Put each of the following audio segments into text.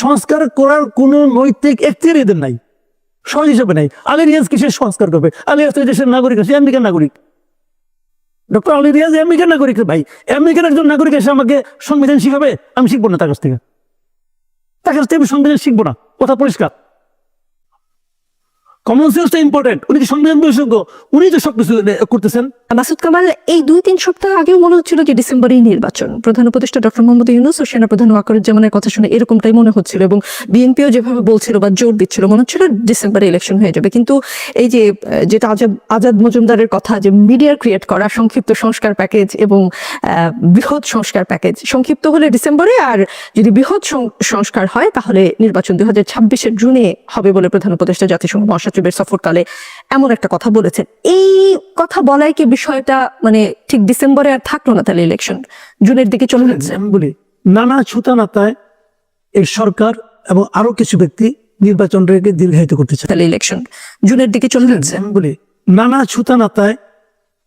সংস্কার করার কোনো নৈতিক এখতিয়ার এদের নাই। সহজ হিসাবে নাই। আলী রিয়াজ কিসের সংস্কার করবে? আলী রিয়াজ তো দেশের নাগরিক আছে আমেরিকার নাগরিক। ডক্টর আলী রিয়াজ আমেরিকার নাগরিক ভাই। আমেরিকার একজন নাগরিক এসে আমাকে সংবিধান শিখাবে? আমি শিখব না তার কাছ থেকে। তার কাছ থেকে আমি সংবিধান শিখব না। কথা পরিষ্কার। কমন সেন্সটা ইম্পর্টেন্ট উনি কি সংবিধান বিশেষজ্ঞ? উনি তো সবকিছু করতেছেন। মাসুদ কামাল, এই দুই তিন সপ্তাহ আগেও মনে হচ্ছিল যে ডিসেম্বরেই নির্বাচন। প্রধান উপদেষ্টা ডক্টর মোহাম্মদ ইউনুস ও সেনাপ্রধান ওয়াকরুজ্জামানের কথা শুনে এরকমটাই মনে হচ্ছিল এবং বিএনপিও যেভাবে বলছিল বা জোর দিচ্ছিল, মনে হচ্ছিল ডিসেম্বরে ইলেকশন হয়ে যাবে। কিন্তু এই যে যেটা আজাদ আজাদ মজুমদারের কথা, যে মিডিয়া ক্রিয়েট করা, সংক্ষিপ্ত সংস্কার প্যাকেজ এবং বৃহৎ সংস্কার প্যাকেজ সংক্ষিপ্ত হলে ডিসেম্বরে আর যদি বৃহৎ সংস্কার হয়, তাহলে নির্বাচন দুই হাজার ছাব্বিশের জুনে হবে বলে প্রধান উপদেষ্টা জাতিসংঘ মহাসচিবের সফরকালে এমন একটা কথা বলেছেন। এই কথা বলাই কি বিষয়টা মানে ঠিক ডিসেম্বরে আর থাকল না তাহলে ইলেকশন জুনের দিকে চলে যাচ্ছে। আমি বলি নানা ছুতানাতায় এই সরকার এবং আরও কিছু ব্যক্তি নির্বাচন রেখে দীর্ঘায়িত করতে চায়। তাহলে ইলেকশন জুনের দিকে চলে যাচ্ছে। বলি নানা ছুতানাতায়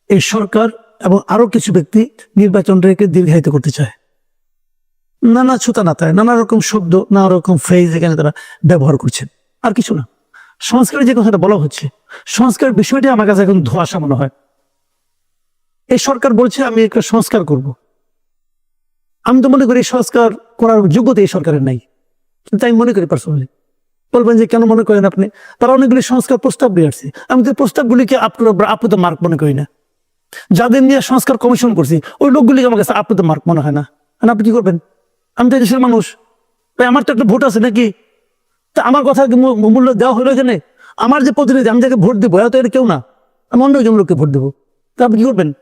এই সরকার এবং আরও কিছু ব্যক্তি নির্বাচন রেখে দীর্ঘায়িত করতে চায়। নানা ছুতানাতায় নানা রকম শব্দ নানা রকম ফ্রেজ এখানে তারা ব্যবহার করছেন। আর কিছু না। সংস্কারের যে কথাটা বলা হচ্ছে সংস্কার বিষয়টি আমার কাছে এখন ধোয়াশা মনে হয়। এই সরকার বলছে, আমি একটা সংস্কার করব। আমি তো মনে করি সংস্কার করার যোগ্যতা এই সরকারের নাই। কিন্তু আমি মনে করি পার্সোনালি বলবেন যে, কেন মনে করেন আপনি? তারা অনেকগুলি সংস্কার প্রস্তাব দিয়ে আসছে। আমি তো প্রস্তাবগুলিকে আপনার আপ্লুত মার্ক মনে করি না। যাদের নিয়ে সংস্কার কমিশন করছি, ওই লোকগুলিকে আমার কাছে আপ্লুত মার্ক মনে হয় না। আপনি কি করবেন? আমি তো দেশের মানুষ। ভাই, আমার তো একটা ভোট আছে নাকি? তা আমার কথা মূল্য দেওয়া হলো এখানে? আমার যে প্রতিনিধি, আমি যাকে ভোট দেবো এত এর কেউ না। আমি অন্য একজন লোককে ভোট দেবো। তা আপনি কি করবেন?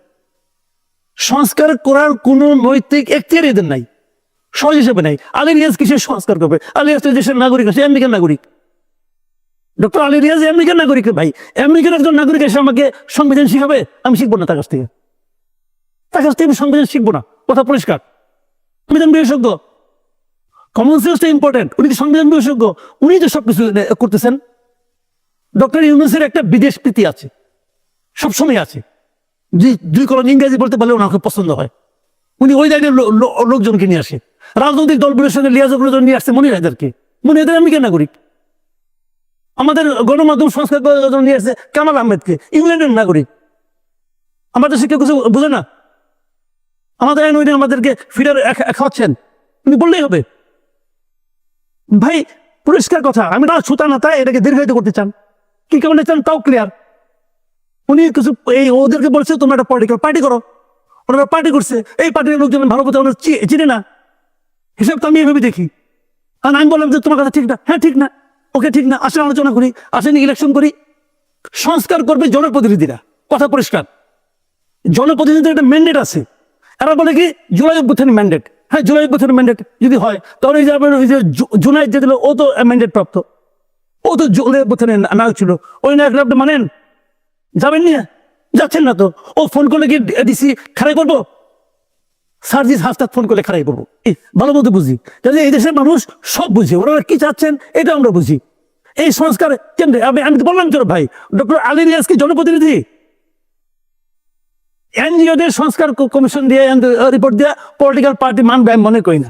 সংস্কার করার কোনো নৈতিক এখতিয়ার এদের নাই। সহজ হিসেবে নাই। আলী রিয়াজ কিসের সংস্কার করবে? আলী রিয়াজ তো দেশের নাগরিক আছে আমেরিকার নাগরিক। ডক্টর আলী রিয়াজ আমেরিকার নাগরিক ভাই। আমেরিকার একজন নাগরিক এসে আমাকে সংবিধান শিখাবে, আমি শিখব না তার কাছ থেকে। তার কাছ থেকে আমি সংবিধান শিখব না। কথা পরিষ্কার। সংবিধান বিশেষজ্ঞ। কমন সেন্সটা ইম্পর্টেন্ট উনি কি সংবিধান বিশেষজ্ঞ, উনি তো সবকিছু করতেছেন ডক্টর ইউনুসের একটা বিদেশ প্রীতি আছে। সবসময় আছে। দুই কলম ইংরেজি বলতে পারলে ওনাকে পছন্দ হয়। উনি ওই লাইনের লোকজনকে নিয়ে আসে। রাজনৈতিক দলগুলোর সঙ্গে লিয়াজগুলোর নিয়ে আসছে মনির হায়দারকে মনির হায়দার আমি কেন নাগরিক? আমাদের গণমাধ্যম সংস্কার নিয়ে আসছে, কামাল আহমেদকে, ইংল্যান্ডের নাগরিক। আমাদের সে কেউ কিছু বোঝে না। আমাদের আইন আমাদেরকে ফিরার খাওয়াচ্ছেন উনি বললেই হবে। ভাই, পরিষ্কার কথা, আমি না ছুতা না তাই এটাকে দীর্ঘায়িত করতে চান। কি কারণে চান তাও ক্লিয়ার উনি কিছু, এই ওদেরকে বলছে, তোমরা একটা পার্টি করো। পার্টি করো ওনারা পার্টি করছে। এই পার্টির লোকজন ভালো মতো ওনারা চিনে না। হিসাব তো আমি এভাবে দেখি। আর আমি বললাম যে, তোমার কথা ঠিক না। হ্যাঁ ঠিক না। ওকে ঠিক না আসেন আলোচনা করি, আসেন ইলেকশন করি। সংস্কার করবে জনপ্রতিনিধিরা। কথা পরিষ্কার। জনপ্রতিনিধিদের একটা ম্যান্ডেট আছে। এরা বলে কি, জুলাই অভ্যুত্থানের ম্যান্ডেট হ্যাঁ জুলাই অভ্যুত্থানের ম্যান্ডেট যদি হয় তাহলে ওই যে জু- জুনাইদ যে দিল ও তো ম্যান্ডেট প্রাপ্ত ও তো জুলাই অভ্যুত্থানের নায়ক ছিল ওই নায়ক আপনি মানেন যাবেন নিয়ে যাচ্ছেন না তো ও ফোন করলে কি ডিসি খারাই করব সার্জিস হাসতাত ফোন করলে খারাই করব ভালো মতো বুঝি তাহলে এই দেশের মানুষ সব বুঝে ওরা কি চাচ্ছেন এটা আমরা বুঝি এই সংস্কার কেন্দ্রে আমি আমি বললাম তো ভাই ডক্টর আলী কি জনপ্রতিনিধি এনজিওদের সংস্কার কমিশন দিয়ে রিপোর্ট দিয়ে পলিটিক্যাল পার্টি মানবে আমি মনে করি না।